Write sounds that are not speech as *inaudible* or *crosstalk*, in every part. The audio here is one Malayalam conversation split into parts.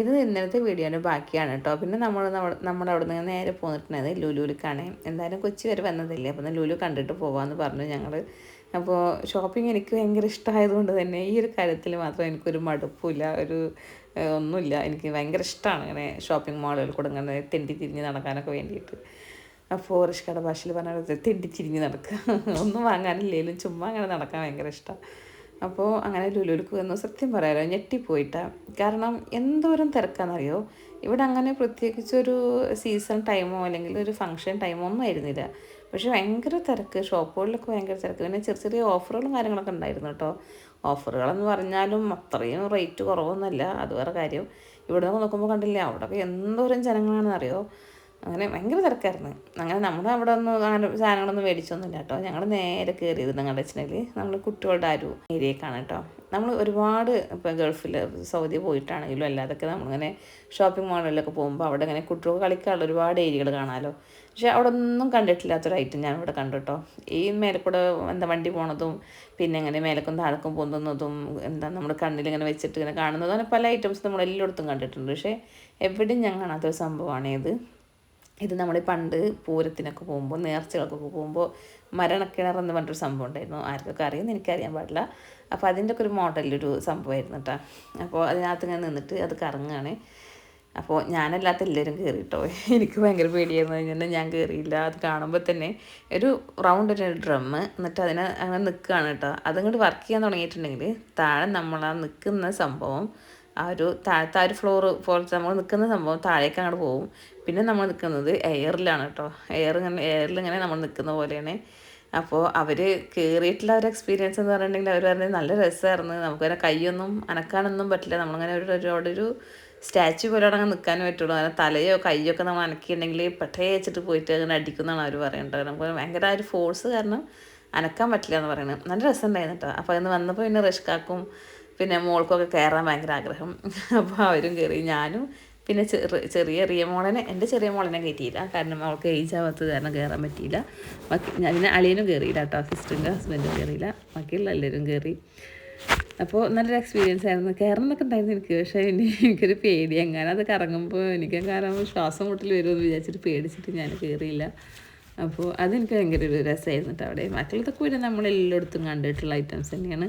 ഇത് ഇന്നലത്തെ വീഡിയോന്റെ ബാക്കിയാണ് കേട്ടോ. പിന്നെ നമ്മൾ നമ്മുടെ അവിടെ നിന്ന് നേരെ പോന്നിട്ടുണ്ടായത് ലുലുവിലേക്കാണ് എന്തായാലും കൊച്ചി വരെ വന്നതല്ലേ? അപ്പം ലുലു കണ്ടിട്ട് പോകാമെന്ന് പറഞ്ഞു ഞങ്ങൾ അപ്പോൾ ഷോപ്പിംഗ് എനിക്ക് ഭയങ്കര ഇഷ്ടമായതുകൊണ്ട് തന്നെ ഈ ഒരു കാര്യത്തിൽ മാത്രം എനിക്കൊരു മടുപ്പില്ല ഒരു ഒന്നുമില്ല. എനിക്ക് ഭയങ്കര ഇഷ്ടമാണ് ഇങ്ങനെ ഷോപ്പിംഗ് മാളുകളിൽ കൂടെ ഇങ്ങനെ തെണ്ടി തിരിഞ്ഞ് നടക്കാനൊക്കെ വേണ്ടിയിട്ട്. അപ്പോൾ റിഷ്കയുടെ ഭാഷയിൽ പറഞ്ഞാൽ തെണ്ടി തിരിഞ്ഞ് നടക്കുക. ഒന്നും വാങ്ങാനില്ലേലും ചുമ്മാ അങ്ങനെ നടക്കാൻ ഭയങ്കര ഇഷ്ടമാണ് അപ്പോൾ അങ്ങനെ ലുലുലുക്ക് വന്നു. സത്യം പറയാലോ ഞെട്ടിപ്പോയിട്ട. കാരണം എന്തോരം തിരക്കാണെന്നറിയോ ഇവിടെ അങ്ങനെ പ്രത്യേകിച്ചൊരു സീസൺ ടൈമോ അല്ലെങ്കിൽ ഒരു ഫംഗ്ഷൻ ടൈമോ ഒന്നും ആയിരുന്നില്ല. പക്ഷെ ഭയങ്കര തിരക്ക്. ഷോപ്പുകളിലൊക്കെ ഭയങ്കര തിരക്ക്. പിന്നെ ചെറിയ ചെറിയ ഓഫറുകളും കാര്യങ്ങളൊക്കെ ഉണ്ടായിരുന്നു കേട്ടോ. ഓഫറുകളെന്ന് പറഞ്ഞാലും അത്രയും റേറ്റ് കുറവൊന്നുമല്ല. അത് വേറെ കാര്യം. ഇവിടെ നോക്കുമ്പോൾ കണ്ടില്ല അവിടെയൊക്കെ എന്തോരം ജനങ്ങളാണെന്ന് അറിയോ അങ്ങനെ ഭയങ്കര തിരക്കായിരുന്നു. അങ്ങനെ നമ്മുടെ അവിടെ ഒന്നും അങ്ങനെ സാധനങ്ങളൊന്നും മേടിച്ചൊന്നുമില്ല കേട്ടോ. ഞങ്ങൾ നേരെ കയറിയത് ഞങ്ങളുടെ അച്ഛനിൽ നമ്മൾ കുട്ടികളുടെ ആ ഒരു ഏരിയക്കാണ് കേട്ടോ. നമ്മൾ ഒരുപാട് ഇപ്പോൾ ഗൾഫിൽ സൗദി പോയിട്ടാണെങ്കിലും അല്ലാതൊക്കെ നമ്മളിങ്ങനെ ഷോപ്പിംഗ് മാളുകളിലൊക്കെ പോകുമ്പോൾ അവിടെ ഇങ്ങനെ കുട്ടികൾക്ക് കളിക്കാനുള്ള ഒരുപാട് ഏരിയകൾ കാണാമല്ലോ. പക്ഷെ അവിടെ ഒന്നും കണ്ടിട്ടില്ലാത്തൊരു ഐറ്റം ഞാൻ ഇവിടെ കണ്ടു കേട്ടോ. ഈ മേലക്കൂടെ എന്താ വണ്ടി പോണതും പിന്നെ ഇങ്ങനെ മേലക്കും താഴക്കും പൊന്തുന്നതും എന്താ നമ്മുടെ കണ്ണിൽ ഇങ്ങനെ വെച്ചിട്ട് ഇങ്ങനെ കാണുന്നതും അങ്ങനെ പല ഐറ്റംസ് നമ്മൾ എല്ലായിടത്തും കണ്ടിട്ടുണ്ട്. പക്ഷേ എവിടെയും ഞാൻ കാണാത്തൊരു സംഭവമാണ് ഇത്. ഇത് നമ്മൾ പണ്ട് പൂരത്തിനൊക്കെ പോകുമ്പോൾ നേർച്ചകൾക്കൊക്കെ പോകുമ്പോൾ മരണക്കിണർ എന്ന് പറഞ്ഞൊരു സംഭവം ഉണ്ടായിരുന്നു. ആർക്കൊക്കെ അറിയുമെന്ന് എനിക്കറിയാൻ പാടില്ല. അപ്പോൾ അതിന്റെ ഒക്കെ ഒരു മോഡലൊരു സംഭവമായിരുന്നു കേട്ടോ അപ്പോൾ അതിനകത്ത് ഞാൻ നിന്നിട്ട് അത് കറങ്ങുകയാണ് അപ്പോൾ ഞാനല്ലാത്ത എല്ലാവരും കയറി കേട്ടോ എനിക്ക് ഭയങ്കര പേടിയായിരുന്നു. കഴിഞ്ഞാൽ ഞാൻ കയറിയില്ല അത് കാണുമ്പോൾ തന്നെ ഒരു റൗണ്ട് ഒരു ഡ്രമ്മ് എന്നിട്ട് അതിനെ അങ്ങനെ നിൽക്കുകയാണ് കേട്ടോ അതങ്ങോട്ട് വർക്ക് ചെയ്യാൻ തുടങ്ങിയിട്ടുണ്ടെങ്കിൽ താഴെ നമ്മൾ ആ നിൽക്കുന്ന സംഭവം ആ ഒരു താഴത്തെ ഒരു ഫ്ലോർ പോലത്തെ നമ്മൾ നിൽക്കുന്ന സംഭവം താഴേക്ക് അങ്ങോട്ട് പോകും പിന്നെ നമ്മൾ നിൽക്കുന്നത് എയറിലാണ് കേട്ടോ എയർ ഇങ്ങനെ എയറിൽ ഇങ്ങനെ നമ്മൾ നിൽക്കുന്ന പോലെയാണ്. അപ്പോൾ അവർ കയറിയിട്ടുള്ള ഒരു എക്സ്പീരിയൻസ് എന്ന് പറഞ്ഞിട്ടുണ്ടെങ്കിൽ അവർ പറഞ്ഞത് നല്ല രസമായിരുന്നു നമുക്കങ്ങനെ കൈയൊന്നും അനക്കാനൊന്നും പറ്റില്ല. നമ്മളിങ്ങനെ ഒരു ഒരു ഒരു സ്റ്റാച്ചു പോലെ അങ്ങനെ നിൽക്കാനേ പറ്റുള്ളൂ. അങ്ങനെ തലയോ കൈയോ ഒക്കെ നമ്മൾ അനക്കിയിട്ടുണ്ടെങ്കിൽ പെട്ടേ വെച്ചിട്ട് പോയിട്ട് അങ്ങനെ അടിക്കുന്നതാണ് അവർ പറയുന്നത് നമുക്ക് ഭയങ്കര ഒരു ഫോഴ്സ് കാരണം അനക്കാൻ പറ്റില്ല എന്ന് പറയുന്നത് നല്ല രസമുണ്ടായിരുന്നു കേട്ടോ അപ്പോൾ അതിന് വന്നപ്പോൾ പിന്നെ റഷ്കാക്കും പിന്നെ മോൾക്കൊക്കെ കയറാൻ ഭയങ്കര ആഗ്രഹം. *laughs* അപ്പോൾ അവരും കയറി ഞാനും പിന്നെ ചെറു ചെറിയ റിയ മോളനെ എന്റെ ചെറിയ മോളനെ കയറ്റിയില്ല. കാരണം അവൾക്ക് ഏജ് ആവാത്തത് കാരണം കയറാൻ പറ്റിയില്ല. ബാക്കി പിന്നെ അളിയനും കയറിയില്ല കേട്ടോ. സിസ്റ്ററിന്റെ ഹസ്ബൻഡും കയറിയില്ല ബാക്കിയുള്ള എല്ലാവരും കയറി അപ്പോൾ നല്ലൊരു എക്സ്പീരിയൻസ് ആയിരുന്നു. കയറണമെന്നൊക്കെ ഉണ്ടായിരുന്നു എനിക്ക്. പക്ഷേ ഇനി എനിക്കൊരു പേടി. എങ്ങനെ അത് കറങ്ങുമ്പോൾ എനിക്ക് കാരണം ശ്വാസം മുട്ടിൽ വരുമെന്ന് വിചാരിച്ചിട്ട് പേടിച്ചിട്ട് ഞാൻ കയറിയില്ല അപ്പോൾ അതെനിക്ക് ഭയങ്കര ഒരു രസമായിരുന്നു കേട്ടോ അവിടെ. മറ്റുള്ളതൊക്കെ പിന്നെ നമ്മൾ എല്ലായിടത്തും കണ്ടിട്ടുള്ള ഐറ്റംസ് തന്നെയാണ്.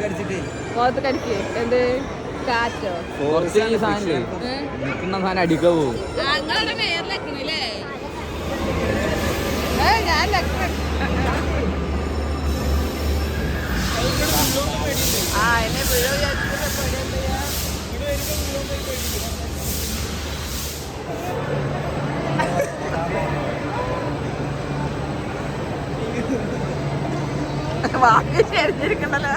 മുഖത്ത് കടിക്ക്. എന്ത്? കാറ്റോ? കുറച്ച് ഈ സാധനം നിൽക്കുന്ന സാധനം അടിക്കാൻ പോകും ഞാൻ ആ എന്നെ വീഴ വാങ്ങി ശരിഞ്ഞിരിക്കണല്ലോ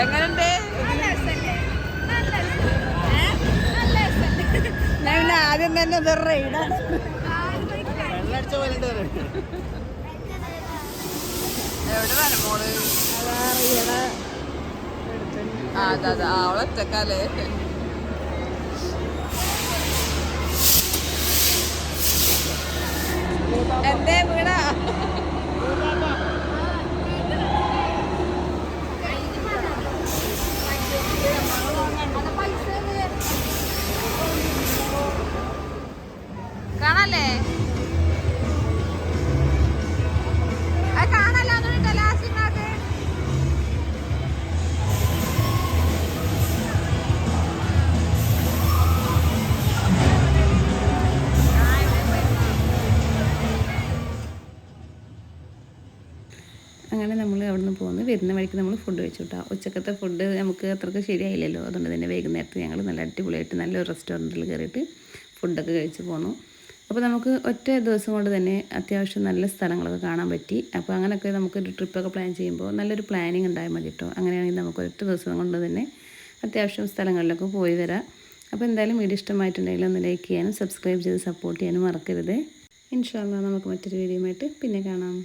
എങ്ങനുണ്ട്? ഞാൻ പിന്നെ ആദ്യം തന്നെ ഇത് റെയ്ഡാണ് എവിടെ വേണം മോൾ? ആ അതെ അതെ. ആ and then we're gonna അങ്ങനെ നമ്മൾ അവിടെ നിന്ന് പോകുന്നു വരുന്ന വഴിക്ക് നമ്മൾ ഫുഡ് കഴിച്ചു കേട്ടോ ഉച്ചക്കത്തെ ഫുഡ് നമുക്ക് അത്രയ്ക്ക് ശരിയായില്ലല്ലോ. അതുകൊണ്ട് തന്നെ വൈകുന്നേരത്ത് ഞങ്ങൾ നല്ല അടിപൊളിയായിട്ട് നല്ലൊരു റെസ്റ്റോറന്റിൽ കയറിയിട്ട് ഫുഡൊക്കെ കഴിച്ച് പോന്നു. അപ്പോൾ നമുക്ക് ഒറ്റ ദിവസം കൊണ്ട് തന്നെ അത്യാവശ്യം നല്ല സ്ഥലങ്ങളൊക്കെ കാണാൻ പറ്റി. അപ്പോൾ അങ്ങനെയൊക്കെ നമുക്കൊരു ട്രിപ്പൊക്കെ പ്ലാൻ ചെയ്യുമ്പോൾ നല്ലൊരു പ്ലാനിങ് ഉണ്ടായാൽ മതി കേട്ടോ അങ്ങനെയാണെങ്കിൽ നമുക്ക് ഒറ്റ ദിവസം കൊണ്ട് തന്നെ അത്യാവശ്യം സ്ഥലങ്ങളിലൊക്കെ പോയി വരാം. അപ്പോൾ എന്തായാലും വീഡിയോ ഇഷ്ടമായിട്ടുണ്ടെങ്കിൽ ഒന്ന് ലൈക്ക് ചെയ്യാനും സബ്സ്ക്രൈബ് ചെയ്ത് സപ്പോർട്ട് ചെയ്യാനും മറക്കരുത്. ഇൻഷാല്ല നമുക്ക് മറ്റൊരു വീഡിയോ ആയിട്ട് പിന്നെ കാണാം.